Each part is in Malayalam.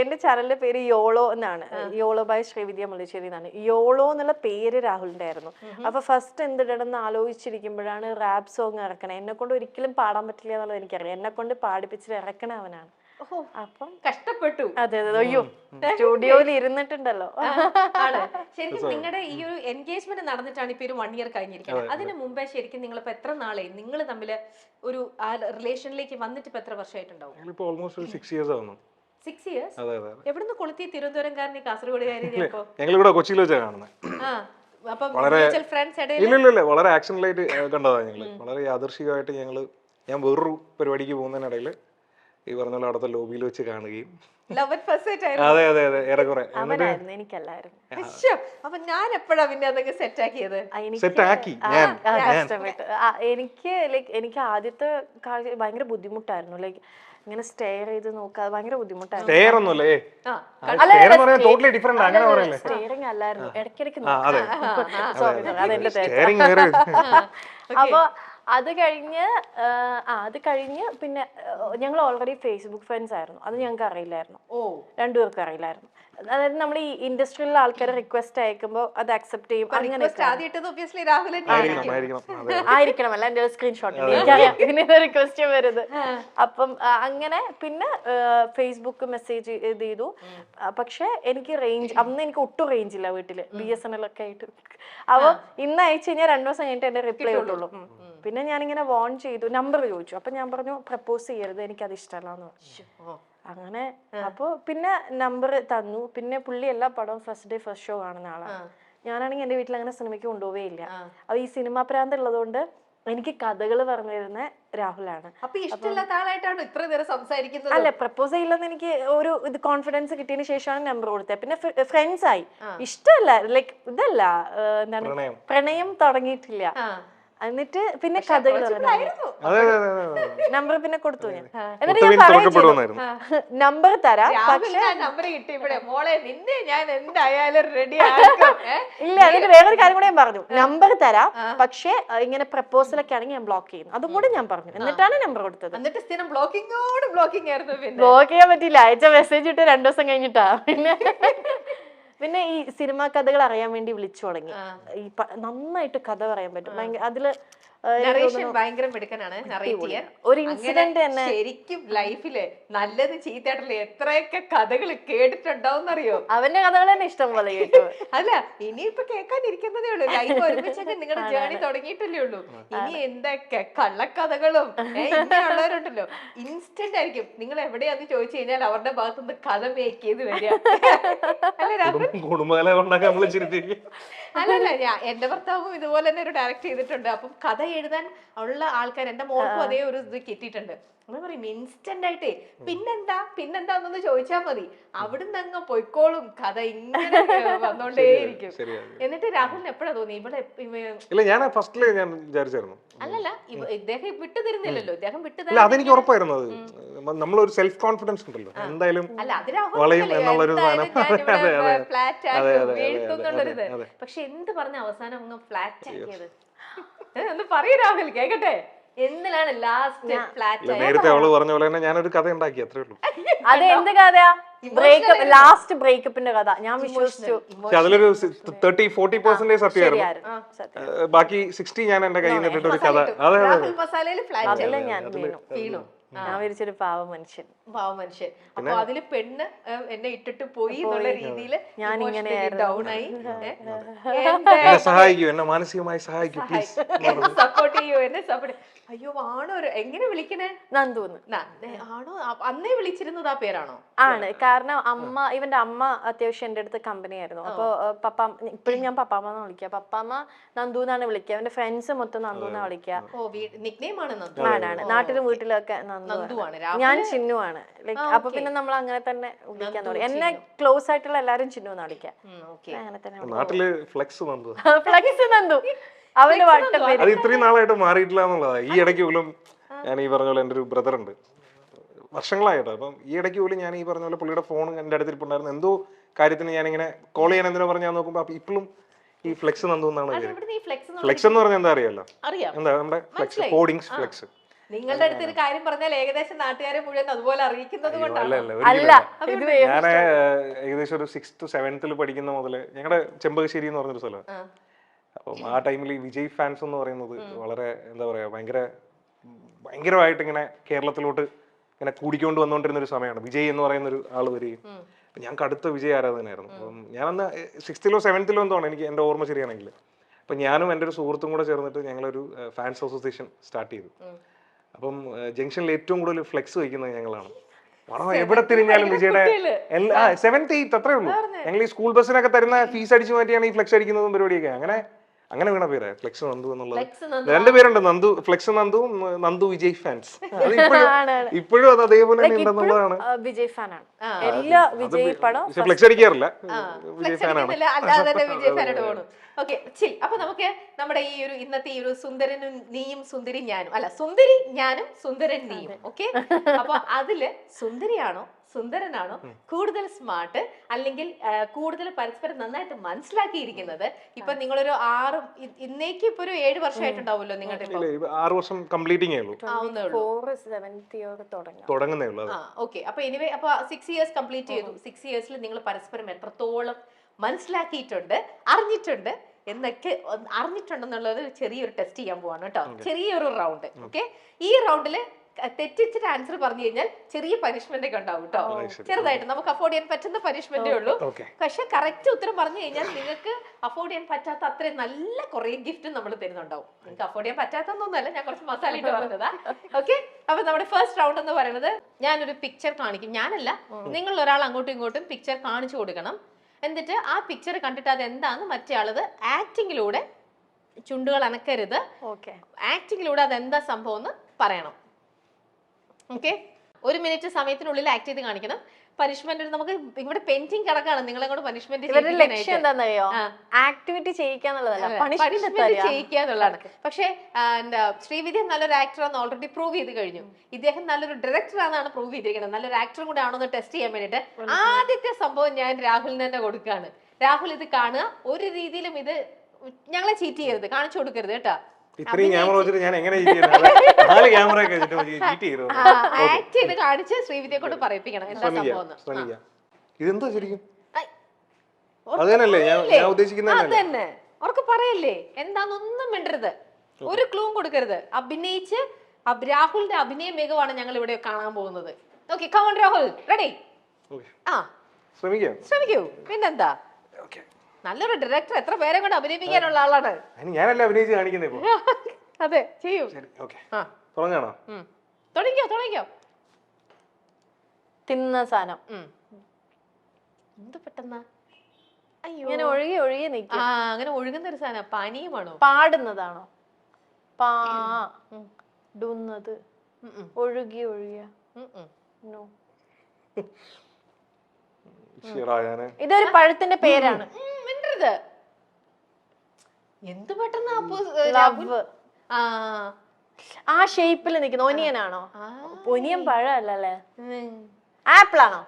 എന്റെ ചാനലിന്റെ പേര് യോളോ എന്നാണ്. യോളോ ബൈ ശ്രീവിദ്യ മുള്ളിശ്ശേരി എന്നാണ്. യോളോ എന്നുള്ള പേര് രാഹുലിന്റെ ആയിരുന്നു അപ്പൊ ഫസ്റ്റ് എന്തിടണമെന്ന് ആലോചിച്ചിരിക്കുമ്പോഴാണ് റാപ്പ് സോങ് ഇറക്കണേ. എന്നെ കൊണ്ട് ഒരിക്കലും പാടാൻ പറ്റില്ല എന്നുള്ളത് എനിക്കറിയാം. എന്നെ കൊണ്ട് പാടിപ്പിച്ചിട്ട് ഇറക്കണ അവനാണ്. അപ്പം കഷ്ടപ്പെട്ടു. അതെ അതെ അയ്യോ സ്റ്റുഡിയോയിൽ ഇരുന്നിട്ടുണ്ടല്ലോ. ആണ്. ശരിക്കും നിങ്ങളുടെ ഈ ഒരു എൻഗേജ്മെന്റ് നടന്നിട്ടാണ് ഇപ്പൊ ഒരു വൺ ഇയർ കഴിഞ്ഞിരിക്കുന്നത് അതിന് മുമ്പേ ശരിക്കും നിങ്ങൾ ഇപ്പൊ എത്ര നാളെ നിങ്ങൾ തമ്മിൽ ഒരു ആ റിലേഷനിലേക്ക് വന്നിട്ട് ഇപ്പൊ എത്ര വർഷമായിട്ടുണ്ടാവും ഓൾമോസ്റ്റ് ഒരു സിക്സ് ഇയേഴ്സ് ആവുന്നു. സിക്സ് ഇയേഴ്സ് അതെ അതെ എവിടുന്ന് കൊളുത്തി തിരുവനന്തപുരംകാരനെ കാസർഗോഡുകാരനെ ഞങ്ങൾ ഇവിടെ കൊച്ചിയിൽ വെച്ചാണ് കാണുന്നത് അപ്പൊ വളരെ- ആക്ഷനിലായിട്ട് കണ്ടതാണ് ഞങ്ങൾ. വളരെ യാദർശികമായിട്ട് ഞങ്ങൾ ഞാൻ വേറൊരു പരിപാടിക്ക് പോകുന്നതിനിടയിൽ ഈ പറഞ്ഞ പോലെ അവിടുത്തെ ലോബിയിൽ വെച്ച് കാണുകയും. അതെ അതെ അതെ ഏറെക്കുറെ. എനിക്കല്ലായിരുന്നു. ഞാൻ എപ്പോഴാ പിന്നെ അതൊക്കെ സെറ്റ് ആക്കിയത്? ആ, എനിക്ക് ലൈക്ക് എനിക്ക് ആദ്യത്തെ കാഴ്ച ഭയങ്കര ബുദ്ധിമുട്ടായിരുന്നു. ലൈക്ക് ഇങ്ങനെ സ്റ്റെയർ ചെയ്ത് നോക്കുക അത് ഭയങ്കര ബുദ്ധിമുട്ടായിരുന്നു. സ്റ്റെയർ ഒന്നുമല്ലേ ആ സ്റ്റെയർ എന്ന് പറഞ്ഞാൽ ടോട്ടലി ഡിഫറെന്റ് അങ്ങനെ പറയല്ലേ? സ്റ്റെയറിംഗ് അല്ലായിരുന്നു ഇടയ്ക്കിടയ്ക്ക് ആ അതെ. അതെന്റെ തെറ്റ്. സ്റ്റെയറിങ് വേറെ അപ്പൊ അത് കഴിഞ്ഞ് ആ, ആ അത് കഴിഞ്ഞ് പിന്നെ ഞങ്ങൾ ഓൾറെഡി ഫേസ്ബുക്ക് ഫ്രണ്ട്സ് ആയിരുന്നു. അത് ഞങ്ങൾക്ക് അറിയില്ലായിരുന്നു. ഓ. രണ്ടുപേർക്കും അറിയില്ലായിരുന്നു. അതായത് നമ്മൾ ഈ ഇൻഡസ്ട്രിയിലെ ആൾക്കാരെ റിക്വസ്റ്റ് അയക്കുമ്പോൾ അത് അക്സെപ്റ്റ് ചെയ്യും. അങ്ങനെ ആയിരിക്കണം അല്ല എന്റെ സ്ക്രീൻഷോട്ട് എനിക്കറിയാം. പിന്നെ റിക്വസ്റ്റ് വരുന്നത് അപ്പം അങ്ങനെ പിന്നെ ഫേസ്ബുക്ക് മെസ്സേജ് ഇത് ചെയ്തു. പക്ഷെ എനിക്ക് റേഞ്ച് അന്ന് എനിക്ക് ഒട്ടും റേഞ്ച് ഇല്ല വീട്ടിൽ. ബി എസ് എൻ എൽ ഒക്കെ ആയിട്ട്. അപ്പൊ ഇന്ന് അയച്ചു കഴിഞ്ഞാൽ രണ്ടു ദിവസം കഴിഞ്ഞിട്ട് എന്റെ റിപ്ലൈ ഉള്ളൂ പിന്നെ ഞാനിങ്ങനെ വോൺ ചെയ്തു. നമ്പർ ചോദിച്ചു. അപ്പൊ ഞാൻ പറഞ്ഞു പ്രപ്പോസ് ചെയ്യരുത്. എനിക്കത് അത് പറഞ്ഞു. ഓ. അങ്ങനെ അപ്പൊ പിന്നെ നമ്പർ തന്നു. പിന്നെ പുള്ളി എല്ലാ പടവും ഫസ്റ്റ് ഡേ ഫസ്റ്റ് ഷോ കാണുന്ന ആളാണ് ഞാനാണെങ്കിൽ എന്റെ വീട്ടിൽ അങ്ങനെ സിനിമയ്ക്ക് കൊണ്ടുപോവേ ഇല്ല. അപ്പൊ ഈ സിനിമാ പ്രാന്ത് ഉള്ളതുകൊണ്ട് എനിക്ക് കഥകൾ പറഞ്ഞു തരുന്ന രാഹുലാണ്. അപ്പൊ ഇഷ്ടമില്ലാത്ത ആളായിട്ടാണ് ഇത്ര നേരം സംസാരിക്കുന്നത്? അല്ല പ്രപ്പോസ് ചെയ്യില്ലെന്ന് എനിക്ക് ഒരു ഇത് കോൺഫിഡൻസ് കിട്ടിയതിന് ശേഷമാണ് നമ്പർ കൊടുത്തത്. പിന്നെ ഫ്രണ്ട്സ് ആയി. ഇഷ്ടമല്ല ലൈക്ക് ഇതല്ല എന്താണ് പ്രണയം. പ്രണയം തുടങ്ങിയിട്ടില്ല. ആ. എന്നിട്ട് പിന്നെ കഥകൾ നമ്പർ പിന്നെ കൊടുത്തു ഞാൻ. എന്നിട്ട് ഞാൻ പറയും തുറക്കപ്പെടുമെന്നായിരുന്നു നമ്പർ തരാം പക്ഷേ നമ്പർ കിട്ടി ഇവിടെ. മോളെ നിന്നെ ഞാൻ എന്തായാലും റെഡി ഇല്ല എന്നിട്ട് വേറൊരു കാര്യം കൂടെ ഞാൻ പറഞ്ഞു. നമ്പർ തരാം പക്ഷേ ഇങ്ങനെ പ്രപ്പോസൽ ഒക്കെ ആണെങ്കിൽ ഞാൻ ബ്ലോക്ക് ചെയ്യുന്നു. അതും കൂടെ ഞാൻ പറഞ്ഞു. എന്നിട്ടാണ് നമ്പർ കൊടുത്തത്. എന്നിട്ട് സ്ഥിരം ബ്ലോക്കിങ്ങോട് ബ്ലോക്കിംഗ് ആയിരുന്നു പിന്നെ. ബ്ലോക്ക് ചെയ്യാൻ പറ്റില്ല അയച്ച മെസ്സേജ് ഇട്ട് രണ്ടു ദിവസം കഴിഞ്ഞിട്ടാ. പിന്നെ പിന്നെ ഈ സിനിമാ കഥകൾ അറിയാൻ വേണ്ടി വിളിച്ചു തുടങ്ങി. ഈ നന്നായിട്ട് കഥ പറയാൻ പറ്റും. ഭയങ്കര അതിൽ നറേഷൻ ഭയങ്കര മിടുക്കനാണ് നറേറ്റ് ചെയ്യാൻ. ഒരു ഇൻസിഡന്റ് തന്നെ. ശരിക്കും ലൈഫിൽ നല്ലത് ചീത്തയായിട്ടുള്ള എത്രയൊക്കെ കഥകൾ കേട്ടിട്ടുണ്ടാവും അറിയോ അവന്റെ കഥകൾ തന്നെ ഇഷ്ടം പോലെ കേട്ടു. അല്ല ഇനിയിപ്പൊ കേൾക്കാനിരിക്കുന്നതേ ഉള്ളൂ. ലൈഫ് ഒരുമിച്ചൊക്കെ നിങ്ങളുടെ ജേണി തുടങ്ങിയിട്ടല്ലേ ഉള്ളൂ. ഇനി എന്തൊക്കെ കള്ളക്കഥകളും ഏ, ഇങ്ങനെയുള്ളവരുണ്ടല്ലോ. ഇൻസ്റ്റന്റ് ആയിരിക്കും. നിങ്ങൾ എവിടെയാന്ന് ചോദിച്ചു കഴിഞ്ഞാൽ അവരുടെ ഭാഗത്തുനിന്ന് കഥ മേക്ക് ചെയ്ത് വരിക. അല്ല രാഹുൽ അല്ലല്ല ഞാൻ എന്റെ ഭർത്താവും ഇതുപോലെ തന്നെ ഒരു ഡയറക്റ്റ് ചെയ്തിട്ടുണ്ട്. അപ്പം കഥ എഴുതാൻ ഉള്ള ആൾക്കാർ എന്റെ മോൾക്കും അതേ ഒരു ഇത് കിട്ടിയിട്ടുണ്ട്. നമ്മൾ പറയും ഇൻസ്റ്റന്റ് ആയിട്ടേ. പിന്നെന്താ? പിന്നെന്താന്നൊന്ന് ചോദിച്ചാൽ മതി. അവിടുന്ന് അങ്ങ് പൊയ്ക്കോളും. കഥ ഇങ്ങനെ വന്നോണ്ടേയിരിക്കും എന്നിട്ട് രാഹുലിന് എപ്പോഴാ തോന്നി ഇവിടെ ഇല്ല ഞാൻ ഫസ്റ്റിൽ ഞാൻ വിചാരിച്ചായിരുന്നു. അല്ലല്ല ഇദ്ദേഹം വിട്ടു തരുന്നില്ലല്ലോ. ഇദ്ദേഹം വിട്ടു അതെനിക്ക് ഉറപ്പായിരുന്നു അത്. നമ്മളൊരു സെൽഫ് കോൺഫിഡൻസ് ഉണ്ടല്ലോ എന്തായാലും വളയും? എന്നുള്ളൊരു. പക്ഷെ എന്ത് പറഞ്ഞ അവസാനം അങ്ങ് ഫ്ലാറ്റ് ആക്കിയത്? ഒന്ന് പറയൂ രാഹുൽ കേക്കട്ടെ? എന്തിനാണ് ലാസ്റ്റ് ഫ്ലാറ്റ് നേരത്തെ അവൾ പറഞ്ഞ പോലെ തന്നെ ഞാനൊരു കഥ ഉണ്ടാക്കി അത്രേ ഉള്ളൂ. അത് എന്ത് കഥയാ? ബ്രേക്കപ്പ് ലാസ്റ്റ് ബ്രേക്കപ്പിന്റെ കഥ. ഞാൻ വിശ്വസിച്ചു. അതിലൊരു തേർട്ടി ഫോർട്ടി പെർസെന്റേജ് സത്യമായിരുന്നു. ബാക്കി സിക്സ്റ്റി ഞാൻ എന്റെ കയ്യിൽ നിന്നിട്ട് ഒരു കഥ. അതെ അതിൽ ഞാൻ വീണു. വീണു. ഞാൻ വിരിച്ചൊരു പാവ മനുഷ്യൻ. പാവ മനുഷ്യൻ. അപ്പൊ അതിൽ പെണ്ണ് എന്നെ ഇട്ടിട്ട് പോയി എന്നുള്ള രീതിയിൽ ഞാൻ ഇങ്ങനെ ഡൗൺ ആയി. സഹായിക്കൂ എന്നെ മാനസികമായി സഹായിക്കൂ പ്ലീസ് സപ്പോർട്ട് ചെയ്യൂ എന്നെ സപ്പോർട്ട് അയ്യോ ആണോ? ഒരു- എങ്ങനെ വിളിക്കണേ? നന്ദുന്ന് ആണോ? അന്നേ വിളിച്ചിരുന്നത് ആ പേരാണോ? ആണ്. കാരണം അമ്മ ഇവന്റെ അമ്മ അത്യാവശ്യം എന്റെ അടുത്ത് കമ്പനി ആയിരുന്നു. അപ്പൊ പപ്പ ഇപ്പോഴും ഞാൻ പപ്പാമ്മന്ന് വിളിക്കുക പപ്പാമ്മ നന്ദു എന്നാണ് വിളിക്കുക അവന്റെ ഫ്രണ്ട്സ് മൊത്തം നന്ദു എന്നാ വിളിക്കുക ആണ് നാട്ടിലും വീട്ടിലൊക്കെ നന്ദു ഞാൻ ചിന്നു ആണ്. ലൈക്ക് അപ്പൊ പിന്നെ നമ്മൾ അങ്ങനെ തന്നെ വിളിക്കാൻ തുടങ്ങി. എന്നെ ക്ലോസ് ആയിട്ടുള്ള എല്ലാരും ചിന്നു എന്നാ വിളിക്കുക ഓക്കെ. അങ്ങനെ തന്നെ നാട്ടിൽ ഫ്ലെക്സ് വന്നത് ഫ്ലക്സ് നന്ദു. വട്ട അത് ഇത്രയും നാളായിട്ട് മാറിയിട്ടില്ല എന്നുള്ളതാ. ഈ ഇടയ്ക്ക് പോലും ഞാൻ ഈ പറഞ്ഞ പോലെ എന്റെ ഒരു ബ്രദർ ഉണ്ട്. വർഷങ്ങളായിട്ടോ. അപ്പം ഈ ഇടയ്ക്ക് പോലും ഞാൻ ഈ പറഞ്ഞ പോലെ പുള്ളിയുടെ ഫോൺ എന്റെ അടുത്തിരിപ്പുണ്ടായിരുന്നു എന്തോ കാര്യത്തിന് ഇങ്ങനെ കോൾ ചെയ്യാൻ എന്തിനാ പറഞ്ഞാൽ നോക്കുമ്പോ നോക്കുമ്പോൾ അപ്പൊ ഇപ്പോഴും ഈ ഫ്ലെക്സ് നന്ദു എന്നാണ് ഫ്ലെക്സ് ഫ്ലെക്സ് എന്ന് പറഞ്ഞാൽ എന്താ അറിയാലോ? അറിയാം. എന്താ നമ്മുടെ ഫ്ലെക്സ് കോഡിങ്സ് ഫ്ലെക്സ് നിങ്ങളുടെ അടുത്ത് ഒരു കാര്യം പറഞ്ഞാൽ ഏകദേശം നാട്ടുകാരെ മുഴുവൻ അതുപോലെ അറിയിക്കുന്നത് വേറെ ഞാൻ ഏകദേശം ഒരു സിക്സ്ത് സെവൻത്തിൽ പഠിക്കുന്ന മുതൽ ഞങ്ങളുടെ ചെമ്പകശ്ശേരി എന്ന് പറഞ്ഞൊരു സ്ഥലം ആ. അപ്പം ആ ടൈമിൽ ഈ വിജയ് ഫാൻസ് എന്ന് പറയുന്നത് വളരെ എന്താ പറയുക ഭയങ്കര ഭയങ്കരമായിട്ട് ഇങ്ങനെ കേരളത്തിലോട്ട് ഇങ്ങനെ കൂടിക്കൊണ്ട് വന്നുകൊണ്ടിരുന്ന ഒരു സമയമാണ് വിജയ് എന്ന് പറയുന്ന ഒരു ആൾ വരികയും ഞാൻ കടുത്ത വിജയ് ആരാധനായിരുന്നു അപ്പം ഞാനന്ന് സിക്സ്ത്തിലോ സെവൻത്തിലോ എന്തോ ആണ് എനിക്ക് എന്റെ ഓർമ്മ ശരിയാണെങ്കിൽ. അപ്പം ഞാനും എന്റെ ഒരു സുഹൃത്തും കൂടെ ചേർന്നിട്ട് ഞങ്ങളൊരു ഫാൻസ് അസോസിയേഷൻ സ്റ്റാർട്ട് ചെയ്തു. അപ്പം ജംഗ്ഷനിൽ ഏറ്റവും കൂടുതൽ ഫ്ലെക്സ് വയ്ക്കുന്നത് ഞങ്ങളാണ്. പണം എവിടെ തിരിഞ്ഞാലും വിജയുടെ എല്ലാ സെവൻത്ത് എയ്ത്ത് അത്രേ ഉള്ളൂ. ഞങ്ങൾ ഈ സ്കൂൾ ബസ്സിനൊക്കെ തരുന്ന ഫീസ് അടിച്ചു മാറ്റിയാണ് ഈ ഫ്ലെക്സ് അടിക്കുന്നതും പരിപാടിയൊക്കെ. അങ്ങനെ അങ്ങനെ വീണ പേര് ഫ്ലെക്സ് നന്ദു എന്നുള്ളത്. രണ്ടുപേരുണ്ട് നന്ദു. രണ്ട് പേരുണ്ട് നന്ദു ഫ്ലെക്സ് നന്ദു നന്ദു വിജയ് ഫാൻസ്. ഇപ്പോഴും അത് അതേപോലെ തന്നെ ഉണ്ടെന്നുള്ളതാണ് വിജയ് ഫാനാണ്. എല്ലാ വിജയ് പടം ഫ്ലെക്സ് അടിക്കാറില്ല. വിജയ് ഫാനാണ്. അപ്പൊ നമുക്ക് നമ്മുടെ ഈ ഒരു ഇന്നത്തെ ഈ ഒരു സുന്ദരനും നീയും സുന്ദരി ഞാനും. അല്ല സുന്ദരി ഞാനും സുന്ദരൻ നീയും. ഓക്കെ? അപ്പൊ അതിൽ സുന്ദരിയാണോ സുന്ദരനാണോ? കൂടുതൽ സ്മാർട്ട് അല്ലെങ്കിൽ കൂടുതൽ പരസ്പരം നന്നായിട്ട് മനസ്സിലാക്കിയിരിക്കുന്നത്. ഇപ്പൊ നിങ്ങളൊരു ആറ് ഇന്നേക്ക് ഇപ്പൊ ഒരു ഏഴ് വർഷമായിട്ടുണ്ടാവുമല്ലോ നിങ്ങളുടെ ഇപ്പൊ? ആറ് വർഷം കംപ്ലീറ്റിംഗ് തുടങ്ങുന്നേ ഉള്ളൂ ഓക്കെ. അപ്പൊ എനിവേ അപ്പൊ സിക്സ് ഇയേഴ്സ് കംപ്ലീറ്റ് ചെയ്തു. സിക്സ് ഇയേഴ്സിൽ നിങ്ങൾ പരസ്പരം എത്രത്തോളം മനസ്സിലാക്കിയിട്ടുണ്ട് അറിഞ്ഞിട്ടുണ്ട് എന്നൊക്കെ അറിഞ്ഞിട്ടുണ്ടെന്നുള്ളത് ഒരു ചെറിയൊരു ടെസ്റ്റ് ചെയ്യാൻ പോവാണ് കേട്ടോ. ചെറിയൊരു റൗണ്ട് ഓക്കെ? ഈ റൗണ്ടിൽ തെറ്റിച്ചിട്ട് ആൻസർ പറഞ്ഞു കഴിഞ്ഞാൽ ചെറിയ പനിഷ്മെന്റ് ഒക്കെ ഉണ്ടാവും കേട്ടോ ചെറുതായിട്ട് നമുക്ക് അഫോർഡ് ചെയ്യാൻ പറ്റുന്ന പനിഷ്മെന്റേ ഉള്ളൂ. പക്ഷെ കറക്റ്റ് ഉത്തരം പറഞ്ഞു കഴിഞ്ഞാൽ നിങ്ങൾക്ക് അഫോർഡ് ചെയ്യാൻ പറ്റാത്ത അത്രയും നല്ല കുറെ ഗിഫ്റ്റ് നമ്മൾ തരുന്നുണ്ടാവും. നിങ്ങൾക്ക് അഫോർഡ് ചെയ്യാൻ പറ്റാത്തൊന്നുമല്ല ഞാൻ കുറച്ച് മസാല ഇട്ട് പറഞ്ഞതാ. ഓക്കെ അപ്പൊ നമ്മുടെ ഫസ്റ്റ് റൗണ്ട് എന്ന് പറയുന്നത് ഞാനൊരു പിക്ചർ കാണിക്കും. ഞാനല്ല. നിങ്ങൾ ഒരാൾ അങ്ങോട്ടും ഇങ്ങോട്ടും പിക്ചർ കാണിച്ചു കൊടുക്കണം. എന്നിട്ട് ആ പിക്ചർ കണ്ടിട്ട് അത് എന്താന്ന് മറ്റേ ആളത് ആക്ടിങ്ങിലൂടെ ചുണ്ടുകൾ അനക്കരുത്. ഓക്കെ. ആക്ടിങ്ങിലൂടെ അതെന്താ സംഭവം എന്ന് പറയണം. ഓക്കെ? ഒരു മിനിറ്റ് സമയത്തിനുള്ളിൽ ആക്ട് ചെയ്ത് കാണിക്കണം. പനിഷ്മെന്റ് നമുക്ക് ഇവിടെ പെൻഡിങ് കിടക്കാണ് നിങ്ങളെ കൊണ്ട് പനിഷ്മെന്റ് ലക്ഷ്യം എന്താണെന്നറിയോ. ആക്ടിവിറ്റി ചെയ്യിക്കാന്നുള്ളതല്ല പണിഷ്മെന്റ് ചെയ്യിക്കുക പക്ഷേ എന്താ ശ്രീവിദ്യ നല്ലൊരു ആക്ടറാന്ന് ഓൾറെഡി പ്രൂവ് ചെയ്ത് കഴിഞ്ഞു. ഇദ്ദേഹം നല്ലൊരു ഡയറക്ടർ ആണെന്നാണ് പ്രൂവ് ചെയ്തിരിക്കുന്നത്. നല്ലൊരു ആക്ടറും കൂടെ ആണോ എന്ന് ടെസ്റ്റ് ചെയ്യാൻ വേണ്ടിയിട്ട്. ആദ്യത്തെ സംഭവം ഞാൻ രാഹുലിന് തന്നെ കൊടുക്കുകയാണ്. രാഹുൽ ഇത് കാണുക. ഒരു രീതിയിലും ഇത് ഞങ്ങളെ ചീറ്റ് ചെയ്യരുത്. കാണിച്ചു കൊടുക്കരുത് കേട്ടോ. ഇത്രയും ക്യാമറ വെച്ചിട്ട് ഞാൻ എങ്ങനെ? നാല് ക്യാമറ ഒക്കെ വെച്ചിട്ട് ആക്ട് ചെയ്ത് കാണിച്ച് ശ്രീവിദ്യയെ കൊണ്ട് പറയിപ്പിക്കണം എന്താ സംഭവം ശ്രമിക്കാം ഇതെന്താ ശരിക്കും? അതന്നല്ലേ ഞാൻ തന്നെ. ഉറക്കെ പറയല്ലേ? എന്താന്നൊന്നും മിണ്ടരുത്. ഒരു ക്ലൂവും കൊടുക്കരുത്. അഭിനയിച്ച് രാഹുലിന്റെ അഭിനയ മികവാണ് ഞങ്ങൾ ഇവിടെ കാണാൻ പോകുന്നത്. Okay come on Rahul. റെഡി ആ. ശ്രമിക്കൂ. ശ്രമിക്കൂ. പിന്നെന്താ? നല്ലൊരു ഡയറക്ടർ എത്ര പേരെ കൊണ്ട് അഭിനയിപ്പിക്കാനുള്ള ആളാണ്. അതിന് ഞാനല്ല അഭിനയിച്ച് കാണിക്കുന്നത് ഇപ്പോ? അതെ ചെയ്യൂ. ശരി ഓക്കെ. ആ. തുടങ്ങാണോ? ഉം. തുടങ്ങിക്കോ തുടങ്ങിക്കോ. തിന്ന സാധനം. ഉം. എന്ത് പെട്ടെന്നാ? അയ്യോ. ഇങ്ങനെ ഒഴുകി ഒഴുകി നിൽക്കും. ആ അങ്ങനെ ഒഴുകുന്ന ഒരു സാധനം പാനീയമാണോ പാടുന്നതാണോ? പാ ഡുന്നത് ഉം, ഉം, ഒഴുകി ഒഴുകിയ. ഉം, ഉം. നോ. ഞാൻ. ഇതൊരു പഴത്തിന്റെ പേരാണ്. ഉം, മിണ്ടരുത് എന്ത് പെട്ടെന്ന് അപ്പോ ലവ് ആ. ആ ഷേപ്പിൽ നിൽക്കുന്ന ഒനിയൻ ആണോ ആ. ഒനിയൻ പഴമല്ലേ ആണോ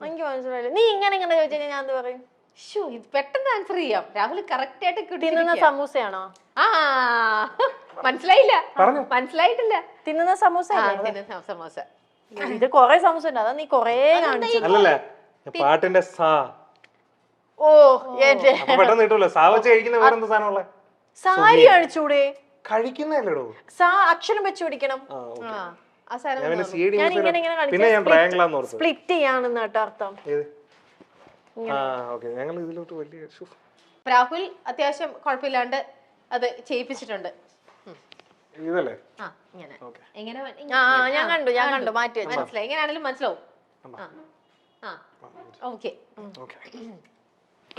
എനിക്ക് മനസ്സിലായില്ല. നീ ഇങ്ങനെ ഇങ്ങനെ ചോദിച്ചു കഴിഞ്ഞാൽ ഞാൻ എന്ത് പറയും? ഇത് പെട്ടെന്ന് ആൻസർ ചെയ്യാം. രാഹുൽ കറക്റ്റ് ആയിട്ട് തിന്നുന്ന കിട്ടുന്ന സമൂസയാണോ? ആ. മനസ്സിലായില്ല. പറഞ്ഞോ. മനസ്സിലായിട്ടില്ല. തിന്നുന്ന സമൂസ സമൂസ തിന്നുന്ന സ- സമോസ. ഇത് കൊറേ സമൂസ ഉണ്ട് അതാ നീ കൊറേ കാണിച്ചു. അല്ലല്ല പാട്ടിന്റെ സാ ഓ എന്റെ. പെട്ടെന്ന് കിട്ടുമല്ലോ കഴിക്കുന്ന സാധനമുള്ള? സാരി അഴിച്ചൂടെ? അക്ഷരം വെച്ച് പിടിക്കണം. ആ സാധനം ഞാൻ ഇങ്ങനെ ഇങ്ങനെ പിന്നെ ഞാൻ ട്രയാങ്കിൾ സ്പ്ലിറ്റ് ചെയ്യാണെന്ന് കേട്ടോ അർത്ഥം. ഏത്? ആ ഓക്കെ. ഞങ്ങൾ ഇതിലോട്ട് വലിയ ശ്ശോ. രാഹുൽ അത്യാവശ്യം കുഴപ്പമില്ലാണ്ട് അത് ചെയ്യിപ്പിച്ചിട്ടുണ്ട്. ഇതല്ലേ? ആ ഇങ്ങനെ. എങ്ങനെ ആ ഞാൻ കണ്ടു ഞാൻ കണ്ടു. മാറ്റി വെച്ചു. മനസ്സിലായി. എങ്ങനെയാണെങ്കിലും മനസ്സിലാവും. ആ ആ. ഓക്കെ. ഓക്കെ.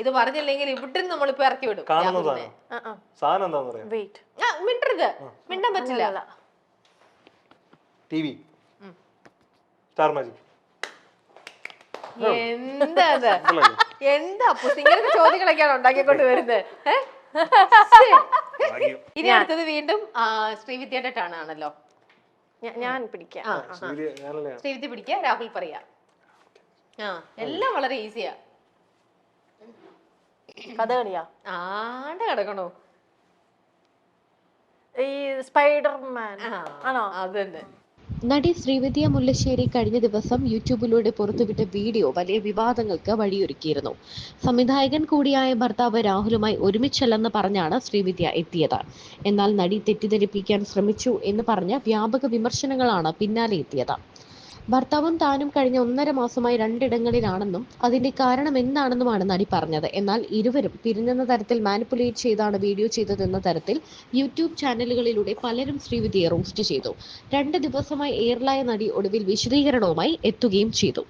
ഇത് പറഞ്ഞില്ലെങ്കിൽ ഇവിടെ നമ്മളിപ്പോ ഇറക്കി വിടും. കാണുന്ന രാഹുലിനെ. സാധനം. സാധനം എന്താന്ന് പറയാം വെയിറ്റ് ആ മിണ്ടരുത്. മിണ്ടാൻ പറ്റില്ല. T V. സ്റ്റാർ മാജിക് എന്താ അത്? ചോദ്യങ്ങളൊക്കെയാണ് ഉണ്ടാക്കിക്കൊണ്ട് വരുന്നത്? ഏ? ശ്ശേ. ഇനി അടുത്തത് വീണ്ടും ആ, ശ്രീവിദ്യയുടെ ടേൺ ആണല്ലോ. ഞാൻ പിടിക്കാം. ആ ഞാനല്ലേ? ശ്രീവിദ്യ പിടിക്കുക രാഹുൽ പറയാ ആ എല്ലാം വളരെ ഈസിയാ കഥകളിയാ? ആണ്ട് കിടക്കണോ. ഈ സ്പൈഡർമാൻ. ആണോ? അത് തന്നെ നടി ശ്രീവിദ്യ മുല്ലശ്ശേരി കഴിഞ്ഞ ദിവസം യൂട്യൂബിലൂടെ പുറത്തുവിട്ട വീഡിയോ വലിയ വിവാദങ്ങൾക്ക് വഴിയൊരുക്കിയിരുന്നു. സംവിധായകൻ കൂടിയായ ഭർത്താവ് രാഹുലുമായി ഒരുമിച്ചല്ലെന്ന് പറഞ്ഞാണ് ശ്രീവിദ്യ എത്തിയത്. എന്നാൽ നടി തെറ്റിദ്ധരിപ്പിക്കാൻ ശ്രമിച്ചു എന്ന് പറഞ്ഞ് വ്യാപക വിമർശനങ്ങളാണ് പിന്നാലെ എത്തിയത്. ഭർത്താവും താനും കഴിഞ്ഞ ഒന്നര മാസമായി രണ്ടിടങ്ങളിലാണെന്നും അതിന്റെ കാരണം എന്താണെന്നുമാണ് നടി പറഞ്ഞത്. എന്നാൽ ഇരുവരും പിരിഞ്ഞെന്ന തരത്തിൽ മാനിപ്പുലേറ്റ് ചെയ്താണ് വീഡിയോ ചെയ്തതെന്ന തരത്തിൽ യൂട്യൂബ് ചാനലുകളിലൂടെ പലരും ശ്രീവിദ്യയെ റോസ്റ്റ് ചെയ്തു. രണ്ട് ദിവസമായി എയർലായ നടി ഒടുവിൽ വിശദീകരണവുമായി എത്തുകയും ചെയ്തു.